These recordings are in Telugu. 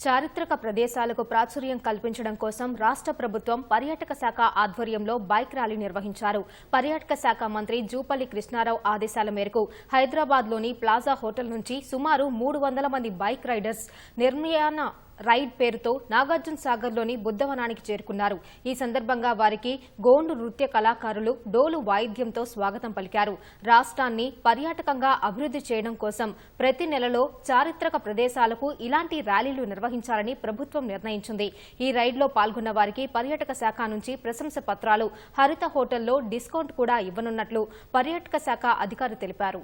చారిత్రక ప్రదేశాలకు ప్రాచుర్యం కల్పించడం కోసం రాష్ట్ర ప్రభుత్వం పర్యాటక శాఖ ఆధ్వర్యంలో బైక్ ర్యాలీ నిర్వహించారు. పర్యాటక శాఖ మంత్రి జూపల్లి కృష్ణారావు ఆదేశాల మేరకు హైదరాబాద్లోని ప్లాజా హోటల్ నుంచి సుమారు మూడు వందల మంది బైక్ రైడర్స్ నిర్మయాన రైడ్ పేరుతో నాగార్జున సాగర్లోని బుద్ధవనానికి చేరుకున్నారు. ఈ సందర్భంగా వారికి గోండు నృత్య కళాకారులు డోలు వాయిద్యంతో స్వాగతం పలికారు. రాష్ట్రాన్ని పర్యాటకంగా అభివృద్ధి చేయడం కోసం ప్రతి నెలలో చారిత్రక ప్రదేశాలకు ఇలాంటి ర్యాలీలు నిర్వహించాలని ప్రభుత్వం నిర్ణయించింది. ఈ రైడ్లో పాల్గొన్న వారికి పర్యాటక శాఖ నుంచి ప్రశంస పత్రాలు హరిత హోటల్లో డిస్కౌంట్ కూడా ఇవ్వనున్నట్లు పర్యాటక శాఖ అధికారి తెలిపారు.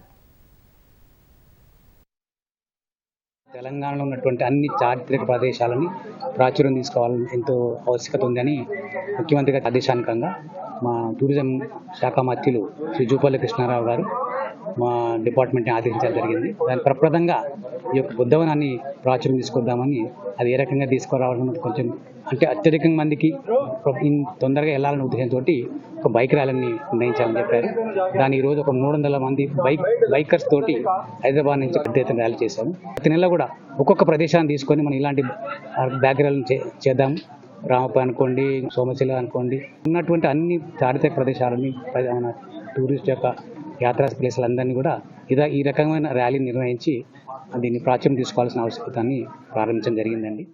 తెలంగాణలో ఉన్నటువంటి అన్ని చారిత్రక ప్రదేశాలని ప్రాచుర్యం తీసుకోవాలని ఎంతో ఆవశ్యకత ఉందని ముఖ్యమంత్రి గారి ఆదేశానుకంగా మా టూరిజం శాఖ మంత్రులు శ్రీ జూపల్లి కృష్ణారావు గారు మా డిపార్ట్మెంట్ని ఆదేశించడం జరిగింది. దాని ప్రప్రదంగా ఈ యొక్క బుద్ధవనాన్ని ప్రాచుర్యం తీసుకొద్దామని అది ఏ రకంగా తీసుకురావడం కొంచెం అంటే అత్యధిక మందికి తొందరగా వెళ్ళాలనే ఉద్దేశంతో ఒక బైక్ ర్యాలీని నిర్ణయించాలని చెప్పారు. దాని ఈరోజు ఒక మూడు వందల మంది బైక్ బైకర్స్ తోటి హైదరాబాద్ నుంచి పెద్ద ఎత్తున ర్యాలీ చేశాము ప్రతి నెల కూడా ఒక్కొక్క ప్రదేశాన్ని తీసుకొని మనం ఇలాంటి బ్యాక్ ర్యాలీని చే చేద్దాం. రామప్ప అనుకోండి సోమశిల అనుకోండి. ఉన్నటువంటి అన్ని చారిత్రక ప్రదేశాలని మన టూరిస్ట్ యొక్క యాత్రా ప్లేసులందరినీ కూడా ఇదా ఈ రకమైన ర్యాలీ నిర్వహించి దీన్ని ప్రాచుర్యం తీసుకోవాల్సిన ఆవశ్యకతని ప్రారంభించడం జరిగిందండి.